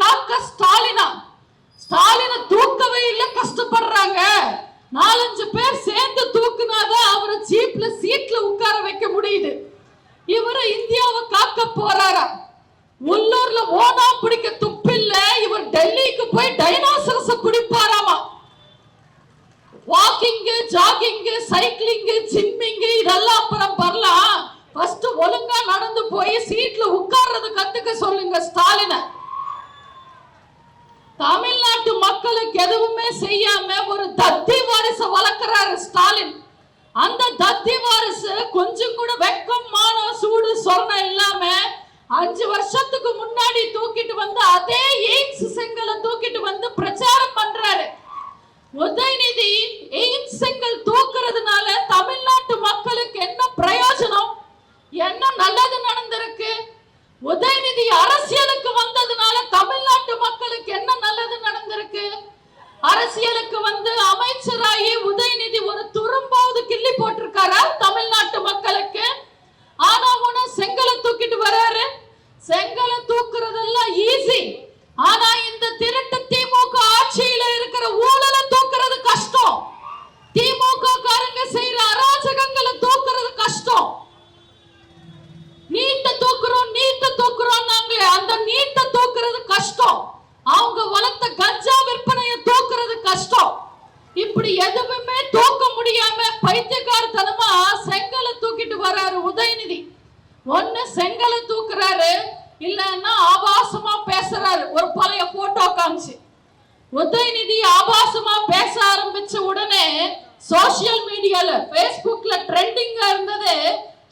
காக்க ஸ்டாலினா. ஸ்டாலினை தூக்கவே இல்லை கஷ்டப்படுறாங்க. நாலஞ்சு பேர் சேர்ந்து தூக்குனாதான் அவரை சீப்ல சீட்ல உட்கார வைக்க முடியுது. இவரை இந்தியாவை காக்க போறாரா? உள்ளூர்ல ஓனா பிடிக்க துப்பில்ல இவர் டெல்லிக்கு போய் டைனோசரஸ பிடிப்பாராமா வாக்கிங் ஜாகிங் சைக்கிளிங் ஜிம்மிங் இதெல்லாம் அப்புறம் வரலாம். ஃபர்ஸ்ட் ஒழுங்கா நடந்து போய் சீட்ல உட்கார்றது கத்துக்க சொல்லுங்க ஸ்டாலினை. தமிழ்நாட்டு மக்களுக்கு எதுவுமே செய்யாம ஒரு தத்தி வாரிசு வளர்க்கிறாரு ஸ்டாலின். அந்த தத்தி வாரிசு கொஞ்சம் கூட வெக்கம் மானம் சூடு சொர்ணம் இல்லாம அஞ்சு வருஷத்துக்கு முன்னாடி தூக்கிட்டு வந்து அதே எய்ம்ஸ் செங்கலை தூக்கிட்டு வந்து பிரச்சாரம் பண்றாரு. உதயநிதி எய்ம்ஸ் செங்கல் தூக்குறதுனால தமிழ்நாட்டு மக்களுக்கு என்ன பிரயோஜனம் என்ன நல்லது நடந்திருக்கு உதயநிதி அரசியலுக்கு வந்ததுனால தமிழ்நாட்டு மக்களுக்கு என்ன நல்லது நடந்திருக்கு அரசியலுக்கு வந்து அமைச்சராகி உதயநிதி ஒரு துரும்பாவது கிள்ளி போட்டிருக்காரா தமிழ்நாட்டு மக்களுக்கு ஆனா உன செங்கலை தூக்கிட்டு வராரு செங்கலை தூக்குறதெல்லாம் ஈஸி ஆனா இந்த திருட்டு திமுக ஆட்சியில இருக்கிற ஊழலை தூக்குறது கஷ்டம் திமுக காரங்க செய்யற அராஜகங்களை தூக்குறது கஷ்டம் நீட்ட தூக்குறோம் நீட்ட தூக்குறோம் நாங்களே அந்த நீட்ட தூக்குறது கஷ்டம் அவங்க வளர்த்த கஞ்சா விற்பனையை தூக்குறது கஷ்டம். இப்படி எதுவுமே தூக்க முடியாம பைத்தியக்காரத்தனமா செங்கலை தூக்கிட்டு வர்றாரு உதயநிதி. ஒண்ணு செங்கலை தூக்குறாரு இல்லன்னா ஆபாசமா பேசுறாரு. ஒரு பழைய போட்டோ காமிச்சு. உதயநிதி ஆபாசமா பேச ஆரம்பிச்ச உடனே சோசியல் மீடியால பேஸ்புக்ல ட்ரெண்டிங்கா இருந்தது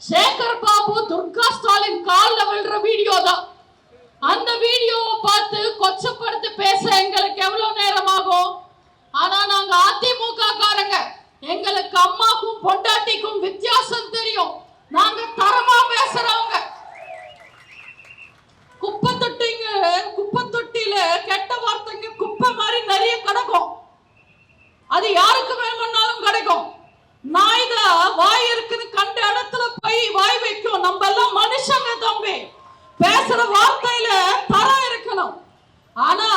சேகர் பாபு துர்கா ஸ்டாலின் காலில் விழுற வீடியோ தான். அந்த வீடியோவை பார்த்து கொச்சப்படுத்தி பேச எங்களுக்கு எவ்வளவு நேரம் ஆகும் ஆனா நாங்க அதிமுக காரங்க எங்களுக்கு அம்மாக்கும் பொண்டாட்டிக்கும் வித்தியாசம் தெரியும். நாங்க தரமா பேசுறவங்க. குப்பை தொட்டிங்க குப்பை தொட்டியில கெட்ட வார்த்தைங்க குப்பை மாதிரி நிறைய கிடக்கும். அது யாருக்கு வேணும்னாலும் கிடைக்கும். நாய் தான் வாய் இருக்குன்னு கண்ட இடத்துல போய் வாய் வைக்கும். நம்ம எல்லாம் மனுஷங்க தம்பி. பேசுற வார்த்தையில தரம் இருக்கணும். ஆனா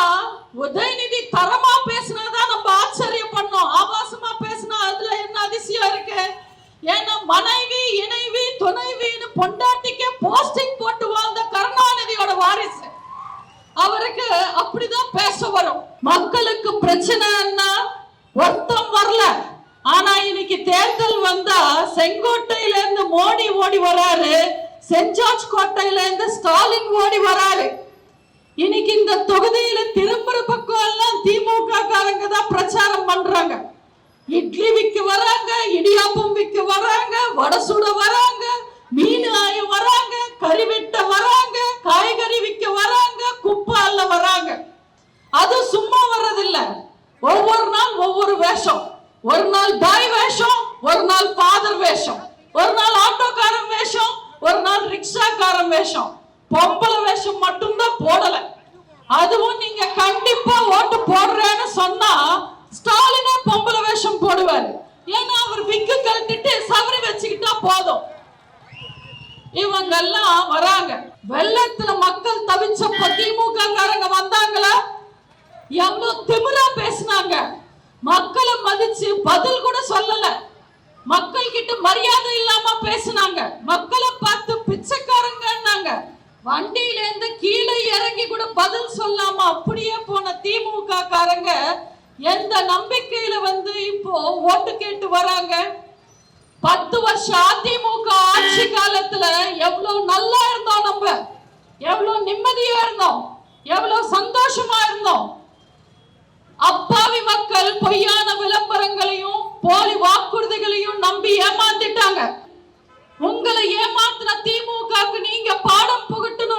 உதயநிதி தரமா பேசினாதான் நம்ம ஆச்சரியம் பண்ணோம். ஆபாசமா பேசினா அதுல என்ன அதிசயம் இருக்கு? ஏன்னா மனைவி இணைவி துணைவின்னு பொண்டாட்டிக்கே போஸ்டிங் போட்டு வாழ்ந்த கருணாநிதியோட வாரிசு. அவருக்கு அப்படிதான் பேச வரும். மக்களுக்கு பிரச்சனைன்னா ஒருத்தம் வரல. ஆனா இன்னைக்கு தேர்தல் வந்தா செங்கோட்டையில இருந்து மோடி ஓடி வராரு. சென்ட் ஜார்ஜ் கோட்டையில இருந்து ஸ்டாலின் ஓடி வராரு. இன்னைக்கு இந்த தொகுதியில திரும்புற பக்கம் எல்லாம் திமுக காரங்க தான் பிரச்சாரம் பண்றாங்க. இட்லி விற்க வராங்க இடியாப்பம் விற்க வராங்க வடை சுட வராங்க மீன் ஆய வராங்க கறி வெட்ட வராங்க காய்கறி விற்க வராங்க குப்பால வராங்க. அது சும்மா வர்றதில்ல. ஒவ்வொரு நாள் ஒவ்வொரு வேஷம். ஒரு நாள் தாய் வேஷம் ஒரு நாள் ஃபாதர் வேஷம். ஒரு நாள் ஆட்டோக்காரன் வேஷம் ஒரு நாள் ரிக்ஷாக்காரன் வேஷம். பொம்பளை வேஷம் மட்டும்தான் போடல. அதுவும் நீங்க கண்டிப்பா ஓட்டு போடுறேன்னு சொன்னா ஸ்டாலினே பொம்பளை வேஷம் போடுவாரு. ஏன்னா அவர் விக்கு கழட்டிட்டு சவரி வச்சுக்கிட்டா போதும். இவங்க எல்லாம் வராங்க. வெள்ளத்துல மக்கள் தவிச்சப்ப திமுக காரங்க வந்தாங்களா? எவ்வளவு திமிரா பேசினாங்க. மக்களை மதிச்சு பதில் கூட சொல்லல. மக்கள் கிட்ட மரியாதை இல்லாம பேசினாங்க. மக்களை வண்டியில இருந்து கீழே இறங்கி கூட பதில் சொல்லாம அப்படியே போன திமுக காரங்க எந்த நம்பிக்கையில வந்து இப்போ ஓட்டு கேட்டு வராங்க? பத்து வருஷம் அதிமுக ஆட்சி காலத்துல எவ்வளவு நல்லா இருந்தோம் நம்ம. எவ்வளவு நிம்மதியா இருந்தோம். எவ்வளவு சந்தோஷமா இருந்தோம். அப்பாவி மக்கள் பொய்யான விளம்பரங்களையும் போலி வாக்குறுதிகளையும் நம்பி ஏமாந்துட்டாங்க உங்களை ஏமாத்தின திமுகவுக்கு நீங்க பாடம் புகட்டணும்.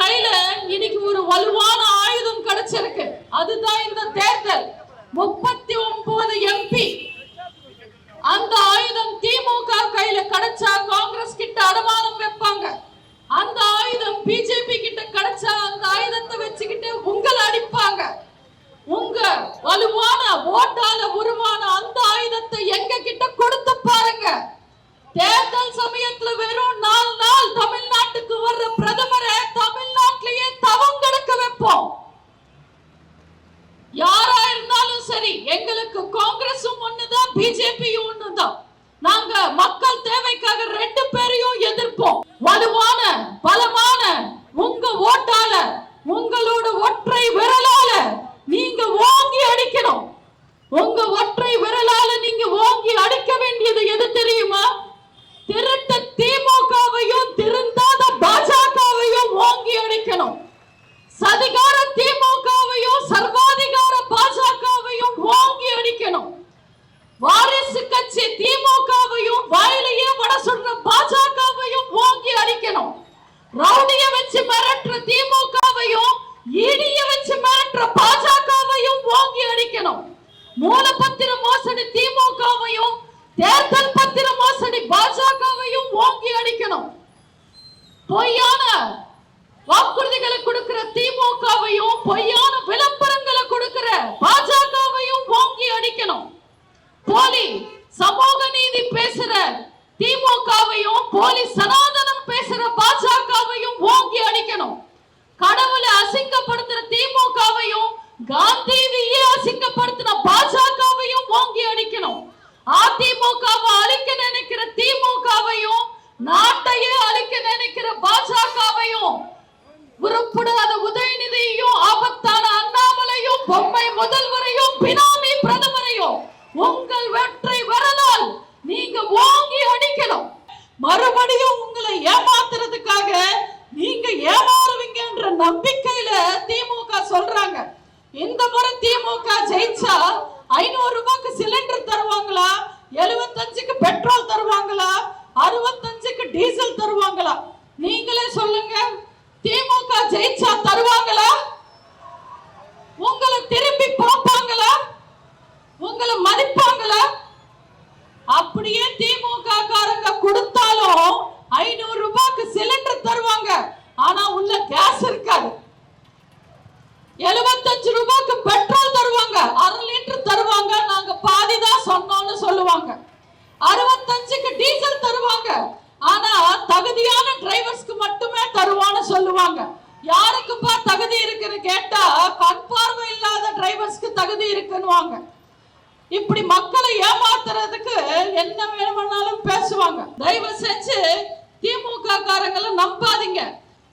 கையில இன்னைக்கு ஒரு வலுவான ஆயுதம் கிடைச்சிருக்கு. அதுதான் இந்த தேர்தல். முப்பத்தி ஒன்பது எம்பி அந்த ஆயுதம் திமுக கையில கிடைச்சா காங்கிரஸ் கிட்ட அடமானம் வைப்பாங்க. அந்த ஆயுதம் பிஜேபி கிட்ட கிடைச்சா அந்த ஆயுதத்தை வச்சுக்கிட்டு உங்களை அடிப்பாங்க. உங்க வலுவான ஓட்டால உருவான அந்த ஆயுதத்தை எங்க கிட்ட கொடுத்து பாருங்க. தேர்தல் சமயத்துல வெறும் நாலு நாள் தமிழ்நாட்டுக்கு வர்ற பிரதமரை தமிழ்நாட்டிலேயே தவம் கிடக்க வைப்போம். யாரா இருந்தாலும் சரி எங்களுக்கு காங்கிரஸும் ஒண்ணுதான் பிஜேபியும் ஒண்ணுதான். நாங்க மக்கள் தேவைக்காக ரெண்டு பேரையும் எதிர்ப்போம். வலுவான பலமான உங்க ஓட்டால உங்களோட ஒற்றை விரலால நீங்க ஓங்கி அடிக்கணும். உங்க ஒற்றை விரலால நீங்க ஓங்கி அடிக்க வேண்டியது எது தெரியுமா திருட்ட திமுகவையும் திருந்தாத பாஜகவையும் ஓங்கி அடிக்கணும் சதிகார திமுகவையும் சர்வாதிகார பாஜகவையும் ஓங்கி அடிக்கணும் வாரிசு கட்சி திமுகவையும் வாயிலேயே வட சொல்ற பாஜகவையும் ஓங்கி அடிக்கணும் ரவுடிய வச்சு மிரட்டுற திமுகவையும் ஈடிய வச்சு மிரட்டுற பாஜகவையும் ஓங்கி அடிக்கணும் மூலப்பத்திர மோசடி திமுகவையும் தேர்தல் பத்திர மோசடி பாஜகவையும் ஓங்கி அடிக்கணும். பொய்யான வாக்குறுதிகளை கொடுக்கிற திமுகவையும் பொய்யான விளம்பரங்களை கொடுக்கிற பாஜகவையும் ஓங்கி அடிக்கணும். போலி சமூக நீதி பேசுற திமுகவையும் போலி சனாதனம் பேசுற பாஜகவையும் ஓங்கி அடிக்கணும். கடவுளை அசிங்கப்படுத்துற திமுக பிரதமரையும் உங்கள் வெற்றி வரலால் நீங்க ஓங்கி அடிக்கணும். மறுபடியும் உங்களை ஏமாத்துறதுக்காக நீங்க ஏமாறுவீங்கன்ற நம்பிக்கையில திமுக சொல்றாங்க. இந்த முறை திமுக ஜெயிச்சா ஐநூறு ரூபாய்க்கு சிலிண்டர் தருவாங்களா? எழுபத்தஞ்சுக்கு பெட்ரோல் தருவாங்களா? அறுபத்தஞ்சுக்கு டீசல் தருவாங்களா? நீங்களே சொல்லுங்க. திமுக ஜெயிச்சா தருவாங்களா? உங்களை திரும்பி பார்ப்பாங்களா? உங்களை மதிப்பாங்களா? அப்படியே திமுக காரங்க கொடுத்தாலும் ஐநூறு ரூபாய்க்கு சிலிண்டர் தருவாங்க. ஆனா உள்ள கேஸ் இருக்காது. எழுபத்தஞ்சு ரூபாய்க்கு பெட்ரோல் தருவாங்க. அரை லிட்டர் தருவாங்க. நாங்க பாதி தான் சொன்னோம்னு சொல்லுவாங்க. அறுபத்தஞ்சுக்கு டீசல் தருவாங்க. ஆனா தகுதியான டிரைவர்ஸ்க்கு மட்டுமே தருவான்னு சொல்லுவாங்க. யாருக்குப்பா தகுதி இருக்குன்னு கேட்டா கண் பார்வை இல்லாத டிரைவர்ஸ்க்கு தகுதி இருக்குன்னுவாங்க. இப்படி மக்களை ஏமாத்துறதுக்கு என்ன வேணும்னாலும் பேசுவாங்க. தயவு செஞ்சு திமுக காரங்களை நம்பாதீங்க.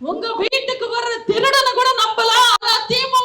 உங்க வீட்டுக்கு வர்ற திருடனை கூட நம்பலாம். ஆனா திமுக